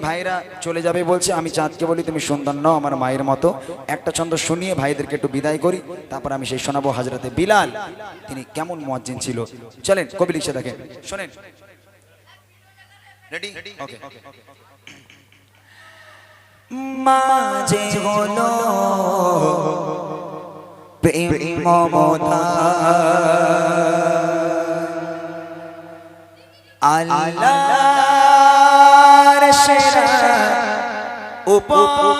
ভাইরা চলে যাবে বলছে, আমি চাঁদকে বলি, তুমি সুন্দর নও আমার মায়ের মতো। একটা ছন্দ শুনিয়ে ভাইদেরকে একটু বিদায় করি। তারপর আমি সেই শোনাবো হাজরাতে বিলাল। তিনি কেমন মজ্জিন ছিল। চলেন, কবি লিখছে দেখেন। শোনেন। রেডি মাঝে হলো মমতা। আল্লাহর সেরা উপমা।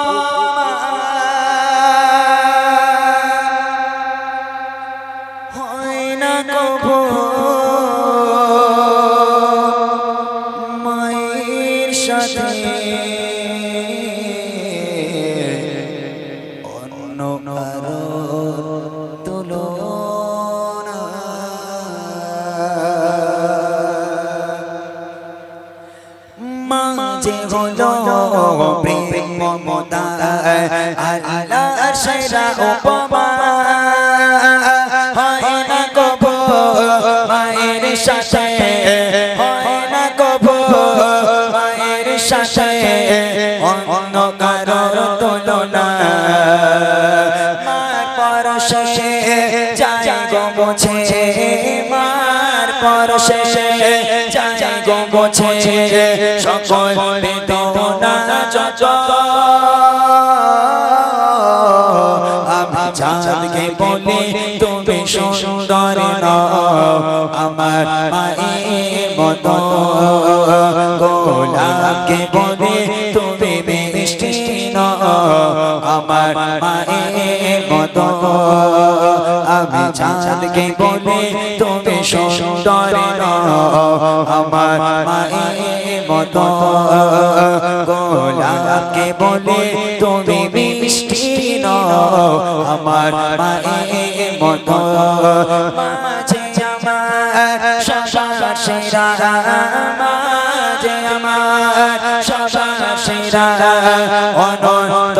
হয় না কভু মমতা সেরা উপমা হয় না কবো মায়ের সাথে হয় না কবো মায়ের সাথে অন্য কারোর তুলনা মার পরশে যায় গো মুছে মার পরশে যায় গো মুছে সকল বেদনা যত চাঁদকে বলি, তুমি সুন্দর আমার মায়ের মতো গোলাপকে বলি, তুমি মিষ্টি আমার মায়ের মতো আমি চাঁদকে বলি, তুমি সুন্দর আমার মায়ের মতো। গোলাপকে বলি, তুমি মিষ্টি নও, আমার মায়ের মতো। মাঝে আমার সবার সেরা মাঝে আমার সবার সেরা অনন্ত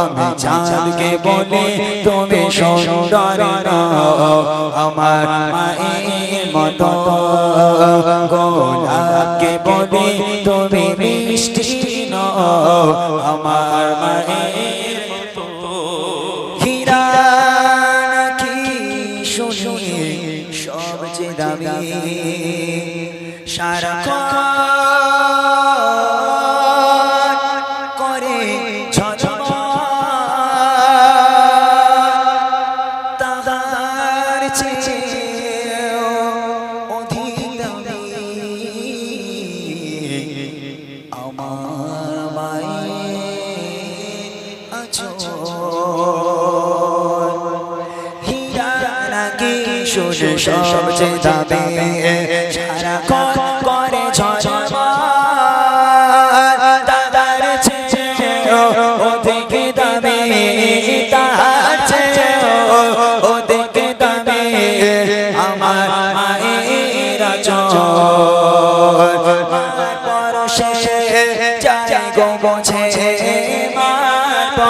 আমি চাঁদকে বলি, তুমি সুন্দর আমার মায়ের মতো গোলাপকে বলি তুমি মিষ্টি আমার মায়ের মতো। হীরা কি শুনি সবচেয়ে দামি সারা নাকি শুনে সবচেয়ে দামি সারা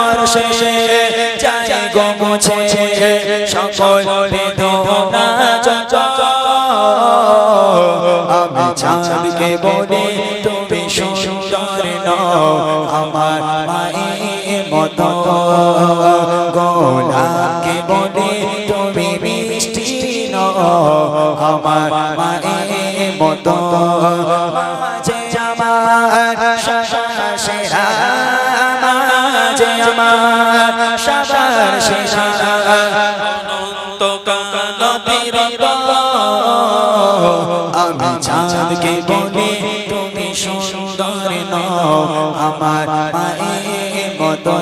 পরশে যাই গো মোছে, সকল বেদনা আমি চাঁদকে বলি, তুমি সুন্দর নও, আমার মায়ের সেরা আমার সাবার বিরত আমি চাঁদকে বলি তুমি সুন্দর আমার মায়ের মতো।